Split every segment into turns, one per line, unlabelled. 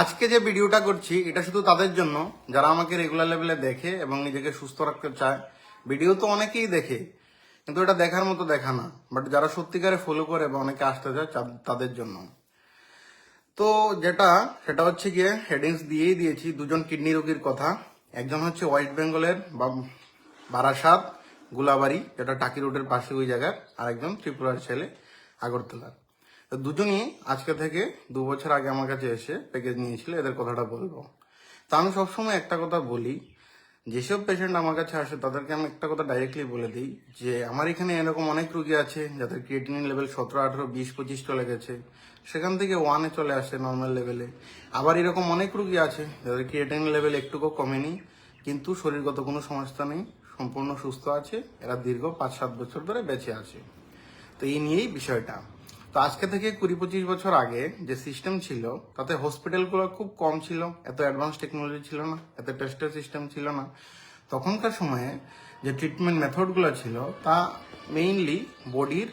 আজকে যে ভিডিওটা করছি, এটা শুধু তাদের জন্য। যারা আমাকে রেগুলার লেভেলে দেখে এবং নিজেকে সুস্থ রাখতে চায় ভিডিও তো অনেকেই দেখে, কিন্তু এটা দেখার মতো দেখা না। বাট যারা সত্যিকারে ফলো করে বা অনেকে আসতে চায় তাদের জন্য। তো যেটা, সেটা হচ্ছে গিয়ে হেডিংস দিয়েই দিয়েছি, দুজন কিডনি রোগীর কথা। একজন হচ্ছে ওয়েস্ট বেঙ্গলের বা বারাসাত, গুলাবাড়ি, যেটা টাকি রোডের পাশে ওই জায়গার আর একজন ত্রিপুরার ছেলে, আগরতলার। দুজনই আজকে থেকে দু বছর আগে আমার কাছে এসে প্যাকেজ নিয়েছিল, এদের কথাটা বলব। তা আমি সবসময় একটা কথা বলি, যেসব পেশেন্ট আমার কাছে আসে, তাদেরকে আমি একটা কথা ডাইরেক্টলি বলে দিই যে, আমার এখানে এরকম অনেক রুগী আছে যাদের ক্রিয়েটিনিন লেভেল সতেরো, আঠেরো, বিশ, পঁচিশ চলে গেছে। সেখান থেকে ওয়ানে চলে আসে নর্মাল লেভেলে আবার এরকম অনেক রুগী আছে যাদের ক্রিয়েটিনিন লেভেল একটুকু কমেনি, কিন্তু শরীরগত কোনো সমস্যা নেই, সম্পূর্ণ সুস্থ আছে, এরা দীর্ঘ পাঁচ, সাত বছর ধরে বেঁচে আছে। তো এই নিয়েই বিষয়টা। তো আজকে থেকে কুড়ি পঁচিশ বছর আগে যে সিস্টেম ছিল, তাতে হসপিটালগুলো খুব কম ছিল, এত অ্যাডভান্স টেকনোলজি ছিল না, এত টেস্টের সিস্টেম ছিল না। তখনকার সময়ে যে ট্রিটমেন্ট মেথডগুলো ছিল, তা মেইনলি বডির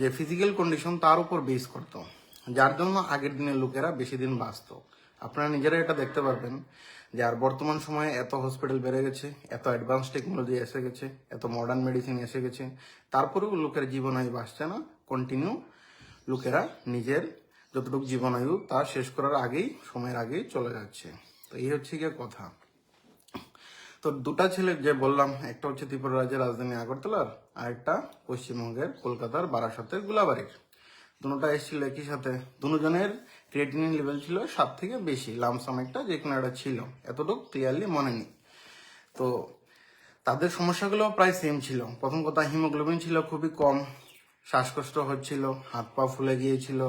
যে ফিজিক্যাল কন্ডিশন তার উপর বেস করতো। যার জন্য আগের দিনের লোকেরা বেশি দিন বাঁচত। আপনারা নিজেরা এটা দেখতে পারবেন যে আর বর্তমান সময়ে এত হসপিটাল বেড়ে গেছে, এত অ্যাডভান্স টেকনোলজি এসে গেছে, এত মডার্ন মেডিসিন এসে গেছে। তারপরেও লোকের জীবনায়ু বাঁচছে না কন্টিনিউ লোকেরা নিজের যতটুকু জীবনায়ু তা শেষ করার আগেই, সময়ের আগেই চলে যাচ্ছে। তো এই হচ্ছে গিয়ে কথা। তো দুটা ছেলে যে বললাম, একটা হচ্ছে ত্রিপুরা রাজ্যের রাজধানী আগরতলার, আর একটা পশ্চিমবঙ্গের কলকাতার বারাসাতের গুলাবাড়ির। দুটোটা এসেছিল একই সাথে। দুজনের ক্রিয়েটিনিন লেভেল ছিল সাত থেকে বেশি লামসাম একটা যে কোনো একটা ছিল। এতটুকু ক্লিয়ারলি মনে নেই। তো তাদের সমস্যাগুলো প্রায় সেম ছিল। প্রথম কথা হিমোগ্লোবিন ছিল খুবই কম। শ্বাসকষ্ট হচ্ছিল, হাত পা ফুলে গিয়েছিল,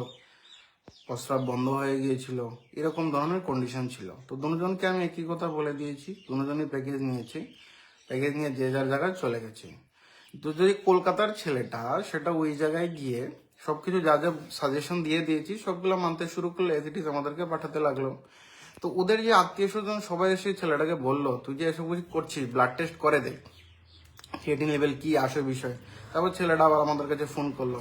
প্রস্রাব বন্ধ হয়ে গিয়েছিল, এরকম ধরনের কন্ডিশন ছিল। তো দুজনকে আমি একই কথা বলে দিয়েছি, দুজনই প্যাকেজ নিয়েছি প্যাকেজ নিয়ে যে যার জায়গায় চলে গেছে। তো যদি কলকাতার ছেলেটা, সেটা ওই জায়গায় গিয়ে সবকিছু যা যা সাজেশন দিয়ে দিয়েছি, সবগুলো মানতে শুরু করলে এজ ইট আমাদেরকে পাঠাতে লাগল। তো ওদের যে আত্মীয় স্বজন সবাই এসে ছেলেটাকে বলল, তুই যে এসব কিছু করছিস ব্লাড টেস্ট করে দে। ক্রিয়েটিন লেভেল কি আসে বিষয়? তারপর ছেলেটা আবার আমাদের কাছে ফোন করল।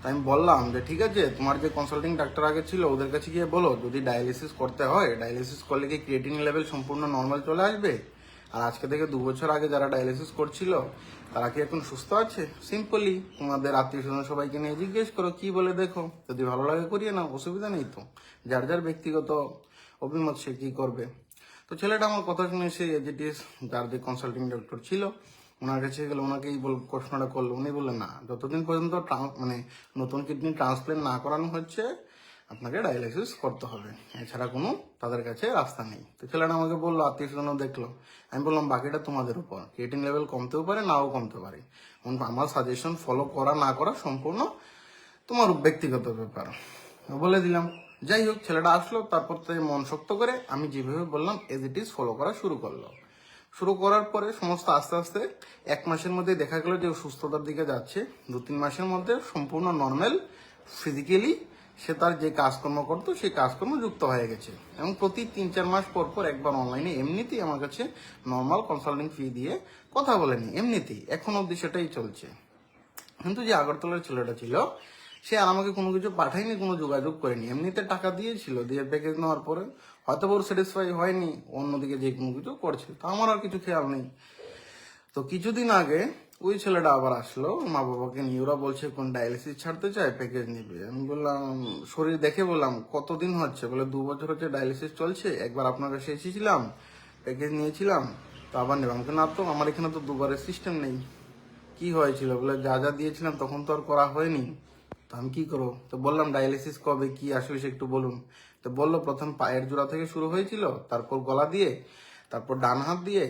তাই আমি বললাম যে, ঠিক আছে, তোমার যে কনসাল্টিং ডাক্তার আগে ছিল, ওদের কাছে গিয়ে বলো, যদি ডায়ালিসিস করতে হয় ডায়ালিসিস করলে কি ক্রিয়েটিন লেভেল সম্পূর্ণ নর্মাল চলে আসবে? আর আজকে থেকে দু বছর আগে যারা ডায়ালিসিস করছিল, তারা কি এখন সুস্থ আছে? সিম্পলি তোমাদের আত্মীয় স্বজন সবাইকে নিয়ে জিজ্ঞেস করো, কি বলে দেখো? যদি ভালো লাগে করিয়ে নাও, অসুবিধা নেই তো। যার যার ব্যক্তিগত অভিমত সে কি করবে? তো ছেলেটা আমার কথা শুনে সে এজিটিস যার যে কনসাল্টিং ডক্টর ছিল ওনার কাছে গেলে, ওনাকেই বল, প্রশ্নটা করল। উনি বললেন, না, যতদিন পর্যন্ত মানে নতুন কিডনি ট্রান্সপ্লেন্ট না করানো হচ্ছে, আপনাকে ডায়ালিসিস করতে হবে। এছাড়া কোনো তাদের কাছে রাস্তা নেই। তো ছেলেটা আমাকে বলল, আত্মীয় স্বজন দেখল। আমি বললাম, বাকিটা তোমাদের উপর। ক্রিয়েটিন লেভেল কমতেও পারে, নাও কমতে পারে। আমার সাজেশন ফলো করা, না করা সম্পূর্ণ তোমার ব্যক্তিগত ব্যাপার। বলে দিলাম। যাই হোক, ছেলেটা আসলো, তারপর থেকে মন শক্ত করে আমি যেভাবে বললাম এজ ইট ইজ ফলো করা শুরু করল। শুরু করার পরে সমস্ত আস্তে আস্তে এক মাসের মধ্যে দেখা গেল যে সুস্থতার দিকে যাচ্ছে। দু তিন মাসের মধ্যে সম্পূর্ণ নর্মাল ফিজিক্যালি সে তার যে কাজকর্ম করতো, সেই কাজকর্ম যুক্ত হয়ে গেছে। এবং প্রতি তিন চার মাস পর পর একবার অনলাইনে এমনিতেই আমার কাছে নর্মাল কনসাল্টিং ফি দিয়ে কথা বলেনি। এমনিতেই, এখন অবধি সেটাই চলছে। কিন্তু যে আগরতলার ছেলেটা ছিল, সে আর আমাকে কোনো কিছু পাঠায়নি, কোনো যোগাযোগ করেনি। এমনিতে টাকা দিয়েছিল, দিয়ে প্যাকেজ নেওয়ার পরে হয়তো ওর স্যাটিসফাই হয়নি অন্যদিকে যে কোনো কিছু করছে, তা আমার আর কিছু খেয়াল নেই। তো কিছুদিন আগে ওই ছেলেটা আবার আসলো মা বাবাকে নিয়ে। ওরা বলছে, কোন ডায়ালিসিস ছাড়তে চায়? প্যাকেজ নিবে। আমি বললাম, শরীর দেখে বললাম, কতদিন হচ্ছে? বলে, দু বছর হচ্ছে ডায়ালিসিস চলছে, একবার আপনার কাছে এসেছিলাম প্যাকেজ নিয়েছিলাম, তো আবার নেব। আমাকে, না তো, আমার এখানে তো দুবারের সিস্টেম নেই। কি হয়েছিল? বলে, যা যা দিয়েছিলাম, তখন তো আর করা হয়নি। তো আমি কি করব? তো বললাম ডায়ালিসিস কবে, কি আসলে সে একটু বলুন। তো বলল, প্রথম পায়ের জোড়া থেকে শুরু হয়েছিল, তারপর গলা দিয়ে, তারপর ডান হাত দিয়ে,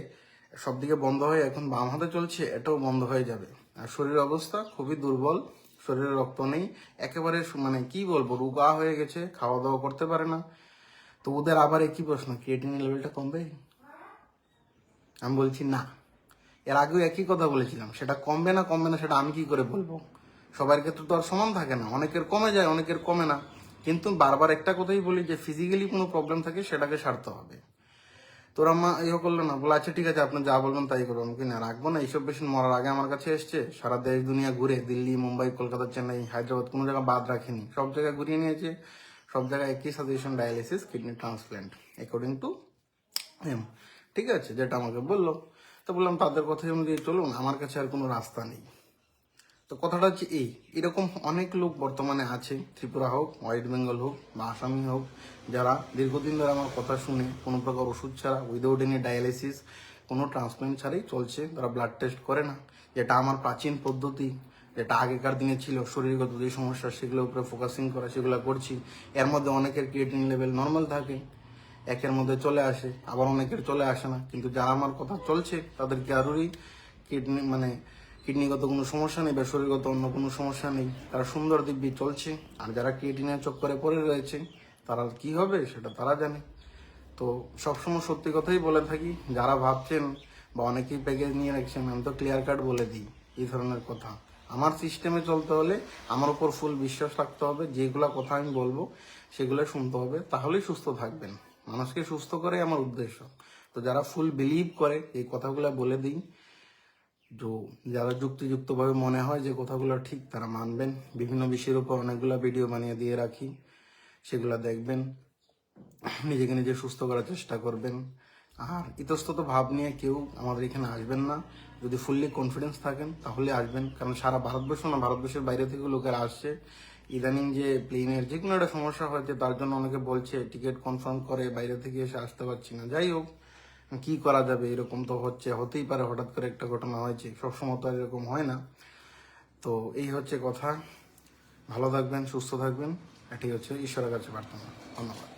সব দিকে বন্ধ হয়ে এখন বাম হাতে চলছে, এটাও বন্ধ হয়ে যাবে। আর শরীরের অবস্থা খুবই দুর্বল, শরীরে রক্ত নেই, একেবারে মানে কি বলব, রুগা হয়ে গেছে খাওয়া দাওয়া করতে পারে না। তো ওদের আবার একই প্রশ্ন ক্রিয়েটিন লেভেলটা কমবে? আমি বলছি, না। এর আগেও একই কথা বলেছিলাম, সেটা কমবে না কমবে না সেটা আমি কি করে বলব? সবার ক্ষেত্রে তো আর সমান থাকে না। অনেকের কমে যায়, অনেকের কমে না। কিন্তু বারবার একটা কথাই বলি যে ফিজিক্যালি কোনো প্রবলেম থাকে, সেটাকে সারতে হবে। তোর আম্মা ইয়ে করল না? বলে আচ্ছা ঠিক আছে, আপনি যা বলবেন তাই করব আমি কি না, রাখব না। এইসব পেশেন্ট মরার আগে আমার কাছে এসছে। সারা দেশ, দুনিয়া ঘুরে, দিল্লি, মুম্বাই, কলকাতা, চেন্নাই, হায়দ্রাবাদ, কোনো জায়গা বাদ রাখেনি। সব জায়গায় ঘুরিয়ে নিয়েছে। সব জায়গায় একই suggestion dialysis kidney transplant according to um ঠিক আছে, যেটা আমাকে বলল। তো বললাম, তাদের কথা অনুযায়ী চলুন। আমার কাছে আর কোনো রাস্তা নেই। তো কথাটা হচ্ছে এই, এরকম অনেক লোক বর্তমানে আছে, ত্রিপুরা হোক ওয়েস্ট বেঙ্গল হোক বা আসামি হোক, যারা দীর্ঘদিন ধরে আমার কথা শুনে কোনো প্রকার ওষুধ ছাড়া উইদাউট এনি ডায়ালিসিস কোনো ট্রান্সপ্লান্ট ছাড়াই চলছে, তারা ব্লাড টেস্ট করে না। যেটা আমার প্রাচীন পদ্ধতি, যেটা আগেকার দিনে ছিল, শরীরগত যে সমস্যা সেগুলোর উপরে ফোকাসিং করা, সেগুলো করছি। এর মধ্যে অনেকের ক্রিয়েটিন লেভেল নর্মাল থাকে, একের মধ্যে চলে আসে, আবার অনেকের চলে আসে না। কিন্তু যারা আমার কথা চলছে তাদের কারোরই কিডনি মানে কিডনিগত কোনো সমস্যা নেই বা শরীরগত অন্য কোনো সমস্যা নেই, তারা সুন্দর দিব্যি চলছে। আর যারা ক্রিয়েটিনের চক্করে পড়ে রয়েছে, তারা কি হবে সেটা তারা জানে। তো সবসময় সত্যি কথাই বলে থাকি, যারা ভাবছেন বা অনেকেই প্যাকেজ নিয়ে রাখছেন, আমি তো ক্লিয়ার কাট বলে দিই এই ধরনের কথা। আমার সিস্টেমে চলতে হলে আমার উপর ফুল বিশ্বাস রাখতে হবে, যেগুলো কথা আমি বলব সেগুলো শুনতে হবে, তাহলেই সুস্থ থাকবেন। মানুষকে সুস্থ করে আমার উদ্দেশ্য। তো যারা ফুল বিলিভ করে, এই কথাগুলো বলে দিই যারা যুক্তিযুক্তভাবে মনে হয় যে কথাগুলো ঠিক তারা মানবেন। বিভিন্ন বিষয়ের উপর অনেকগুলো ভিডিও বানিয়ে দিয়ে রাখি। সেগুলো দেখবেন। নিজেকে নিজে সুস্থ করার চেষ্টা করবেন। আর ইতস্তত ভাব নিয়ে কেউ আমাদের এখানে আসবেন না। যদি ফুললি কনফিডেন্স থাকেন, তাহলে আসবেন। কারণ সারা ভারতবর্ষ না, ভারতবর্ষের বাইরে থেকে লোকেরা আসছে। ইদানিং যে প্লেনের যে কোনো একটা সমস্যা হয়েছে তার জন্য অনেকে বলছে টিকিট কনফার্ম করে, বাইরে থেকে এসে আসতে পারছি না। যাই হোক কি করা যাবে? এরকম তো হচ্ছে, হতেই পারে হঠাৎ করে একটা ঘটনা হয়েছে। সবসময় তো আর এরকম হয় না। তো এই হচ্ছে কথা। ভালো থাকবেন, সুস্থ থাকবেন। এটি হচ্ছে ঈশ্বরের কাছে প্রার্থনা। ধন্যবাদ।